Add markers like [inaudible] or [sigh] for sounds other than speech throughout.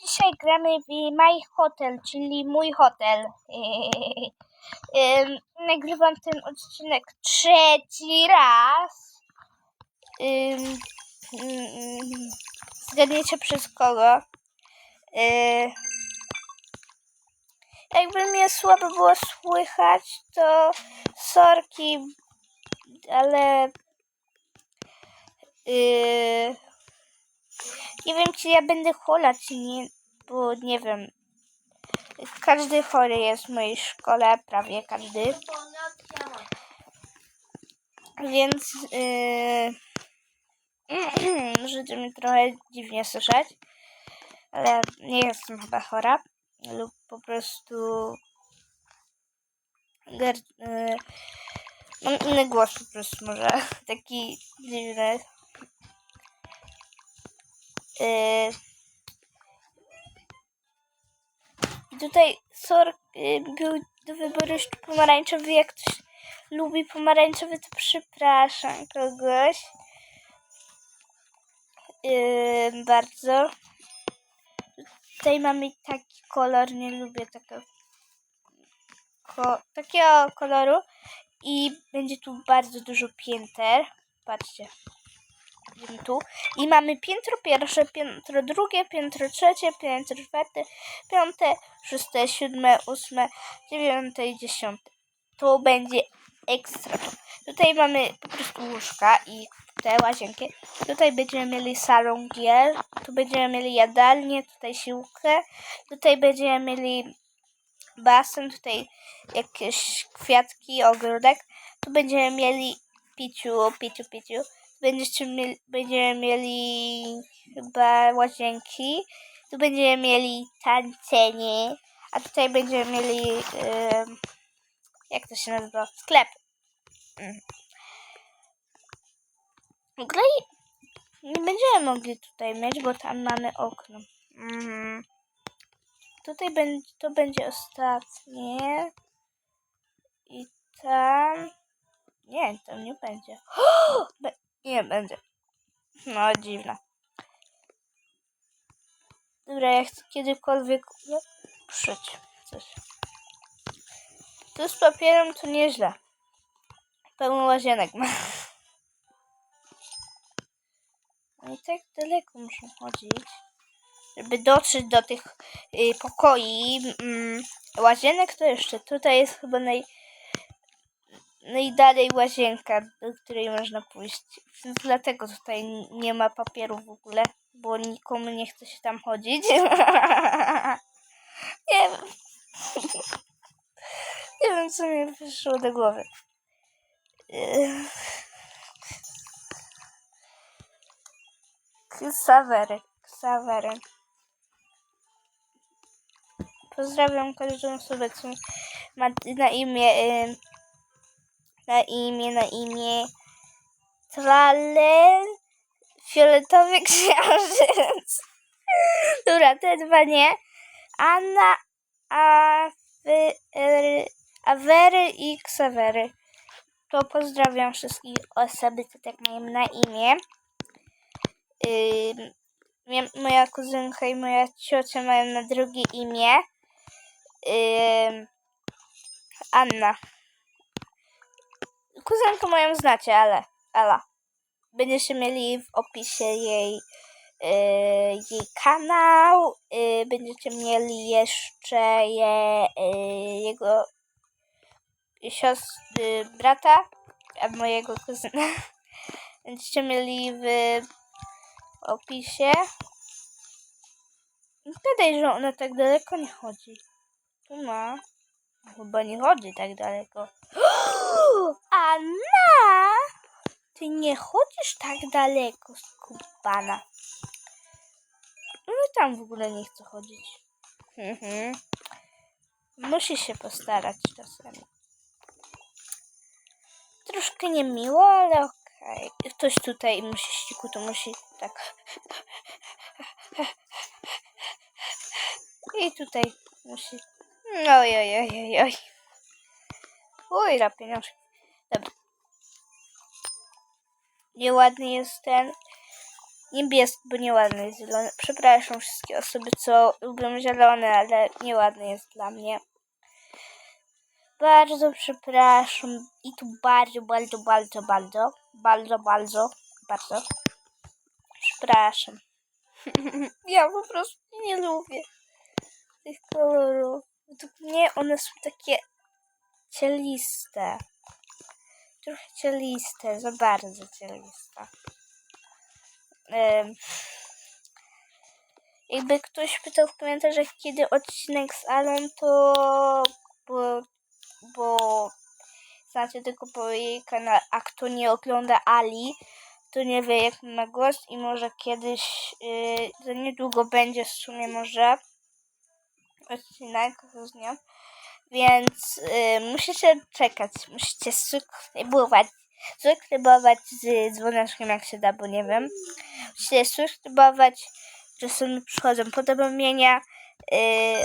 dzisiaj gramy w My Hotel, czyli mój hotel. [laughs] Nagrywam ten odcinek trzeci raz. Mm, Zgadniecie przez kogo? Yy, Jakby mnie słabo było słychać, to sorki, ale yy, nie wiem, czy ja będę chola, czy nie, bo nie wiem. Każdy chory jest w mojej szkole, prawie każdy. Więc yy, [clears throat] możecie mnie trochę dziwnie słyszeć, ale nie jestem chyba chora lub po prostu yy, mam inny głos po prostu może taki dziwny. Yy, tutaj sor y, był do wyboru jeszcze pomarańczowy. Jak ktoś lubi pomarańczowy, to przepraszam kogoś. Yy, bardzo. Tutaj mamy taki kolor, nie lubię takiego, ko takiego koloru. I będzie tu bardzo dużo pięter. Patrzcie. Idziemy tu. I mamy piętro pierwsze, piętro drugie, piętro trzecie, piętro czwarte, piąte, szóste, siódme, ósme, dziewiąte i dziesiąte. To będzie ekstra. Tutaj mamy po prostu łóżka i te łazienki. Tutaj będziemy mieli salon gier, tu będziemy mieli jadalnię, tutaj siłkę, tutaj będziemy mieli basen, tutaj jakieś kwiatki, ogródek. Tu będziemy mieli piciu, piciu, piciu. Będziecie mieli, będziemy mieli chyba łazienki. Tu będziemy mieli tańcenie. A tutaj będziemy mieli em, jak to się nazywa? Sklep. Mm. W ogóle nie będziemy mogli tutaj mieć, bo tam mamy okno. Mhm. Tutaj będzie, to będzie ostatnie. I tam. Nie, tam nie będzie. [gasps] Nie będzie. No, dziwne. Dobra, jak chcę kiedykolwiek ulepszyć coś. Tu z papierem to nieźle. Pełno łazienek ma. [laughs] No i tak daleko muszę chodzić, żeby dotrzeć do tych y, pokoi. Mm, łazienek to jeszcze tutaj jest chyba naj, najdalej łazienka, do której można pójść. Dlatego tutaj nie ma papieru w ogóle, bo nikomu nie chce się tam chodzić. [laughs] nie wiem. [laughs] nie wiem, co mi przyszło do głowy. Ksawery, Ksawery. Pozdrawiam każdą osobę, co ma na imię, y, na imię, na imię Tralel Fioletowy [laughs] Księżyc. Dobra, te dwa nie. Anna, Awery, i Ksawery. To pozdrawiam wszystkich osoby, co tak mają na imię. Mia- moja kuzynka i moja ciocia mają na drugie imię ym, Anna. Kuzynkę moją znacie, ale Ela. Będziecie mieli w opisie jej, yy, jej kanał. Yy, będziecie mieli jeszcze je, yy, jego siostry, brata, a mojego kuzyna. [laughs] Będziecie mieli w opisie. Gadaj, że ona tak daleko nie chodzi. Tu ma. Chyba nie chodzi tak daleko. Anna! Ty nie chodzisz tak daleko, skubana. No tam w ogóle nie chcę chodzić. Mhm. Musi się postarać czasami. Troszkę niemiło, ale okej. Ktoś tutaj musi ściku, to musi tak. I tutaj musi. Oj, oj, oj, oj, oj. Na pieniążki. Nieładny jest ten. niebieski, bo nieładny jest zielony. Przepraszam wszystkie osoby, co lubią zielone, ale nieładny jest dla mnie. Bardzo przepraszam. I tu bardzo, bardzo, bardzo, bardzo, bardzo, bardzo, bardzo. Przepraszam. [laughs] ja po prostu nie lubię tych kolorów. Według mnie one są takie cieliste. Trochę cieliste, za bardzo cieliste. Em, jakby ktoś pytał w komentarzach, kiedy odcinek z Alą, to bo, bo znacie tylko po jej kanale, a kto nie ogląda Ali, to nie wie jak ma głos i może kiedyś, yy, za niedługo będzie w sumie może odcinek z nią. Więc y, musicie czekać, musicie subskrybować, subskrybować z dzwoneczkiem jak się da, bo nie wiem. Musicie subskrybować, czasem przychodzą powiadomienia, y,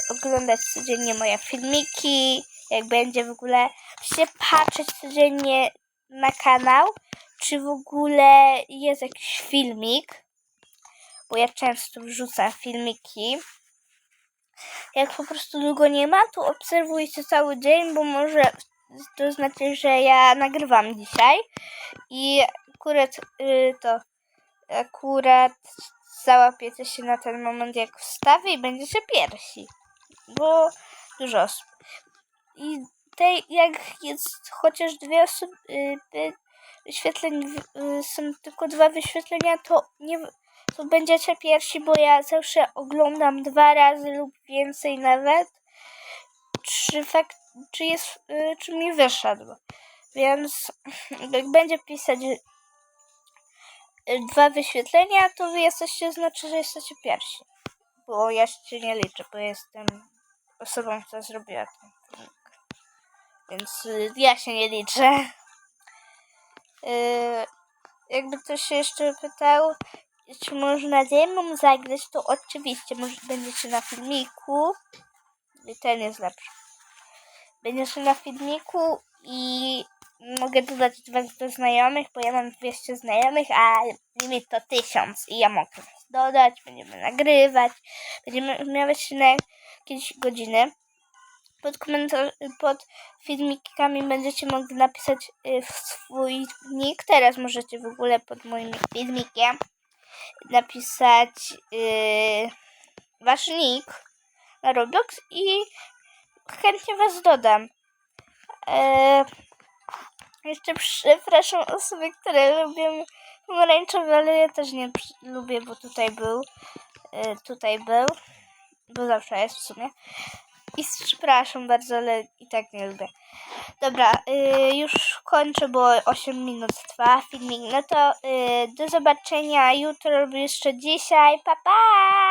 oglądać codziennie moje filmiki, jak będzie w ogóle. Musicie patrzeć codziennie na kanał, czy w ogóle jest jakiś filmik, bo ja często wrzucam filmiki jak po prostu długo nie ma, to obserwujcie cały dzień, bo może to znaczy, że ja nagrywam dzisiaj i akurat y, to akurat załapiecie się na ten moment jak wstawię i będziecie pierwsi, bo dużo osób. I tej, jak jest chociaż dwie osoby, y, wyświetleń, y, są tylko dwa wyświetlenia, to nie, to będziecie pierwsi, bo ja zawsze oglądam dwa razy lub więcej nawet, czy, fakt, czy, jest, y, czy mi wyszedł. Więc jak będzie pisać y, dwa wyświetlenia, to wy jesteście, znaczy, że jesteście pierwsi. Bo ja się nie liczę, bo jestem osobą, która zrobiła ten filmik. Więc y, ja się nie liczę. Jakby ktoś się jeszcze pytał, czy można ze mną zagrać, to oczywiście może, będziecie na filmiku. I ten jest lepszy. Będziecie na filmiku i mogę dodać was do znajomych, bo ja mam 200 znajomych, a limit to 1000 i ja mogę dodać, będziemy nagrywać, będziemy miawać na jakieś godziny. Pod, pod filmikami będziecie mogli napisać y, swój nick. Teraz możecie w ogóle pod moim filmikiem napisać yy, wasz nick na Roblox i chętnie was dodam. Eee, jeszcze przepraszam osoby, które lubią pomarańczowy, ale ja też nie lubię, bo tutaj był. Yy, tutaj był. Bo zawsze jest w sumie. I przepraszam bardzo, ale i tak nie lubię. Dobra, y, już kończę, bo 8 minut trwa filmik. No to y, do zobaczenia jutro lub jeszcze dzisiaj. Pa, pa!